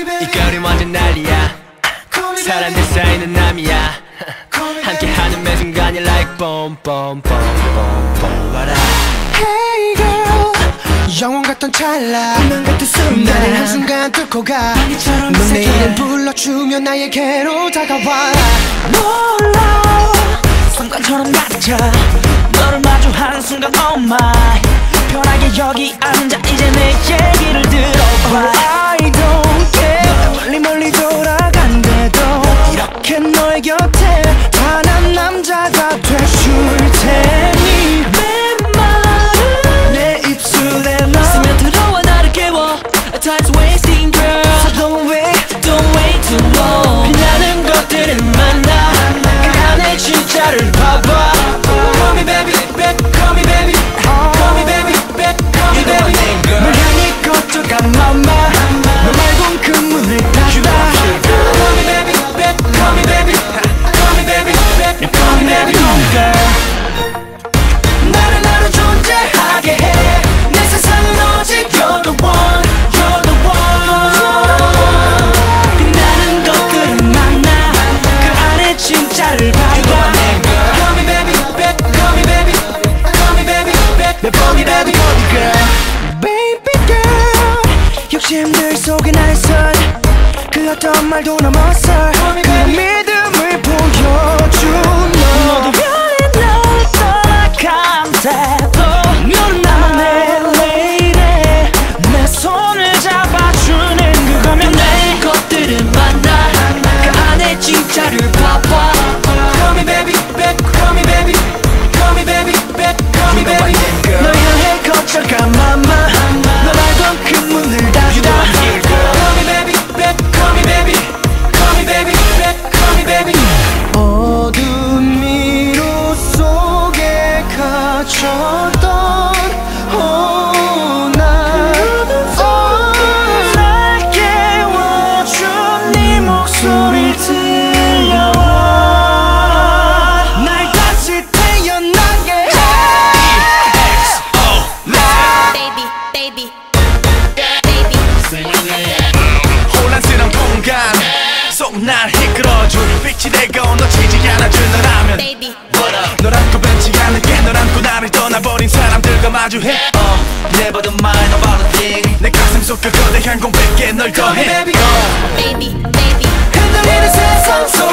이 거리 완전 난리야. 사람들 사이는 남이야. 함께하는 매 순간이 like boom boom boom boom boom what up Hey girl. 영원 같던 찰나. 운명 같은 순간. 나를 한순간 뚫고 가. 방귀처럼 넌내 새겨. 이름 불러주면 나에게로 다가와. 놀라. 순간처럼 낮아 너를 마주하는 순간 oh my. 편하게 여기 앉아. 이제 내 얘기를 들어 shots 욕심들 속에 날 선 그 어떤 말도 넘어서 갇혔던 oh, 날 oh, 날 깨워준 네 목소리 들려와 날 다시 태어나게 해. Baby, baby, baby. 혼란스러운 공간 속 날 이끌어줄 빛이 되고 놓치지 않아줄 Never the mind about a thing 내 가슴 속그 거대한 공백에 널 더해 baby. baby, baby. 흔들리는 세상 속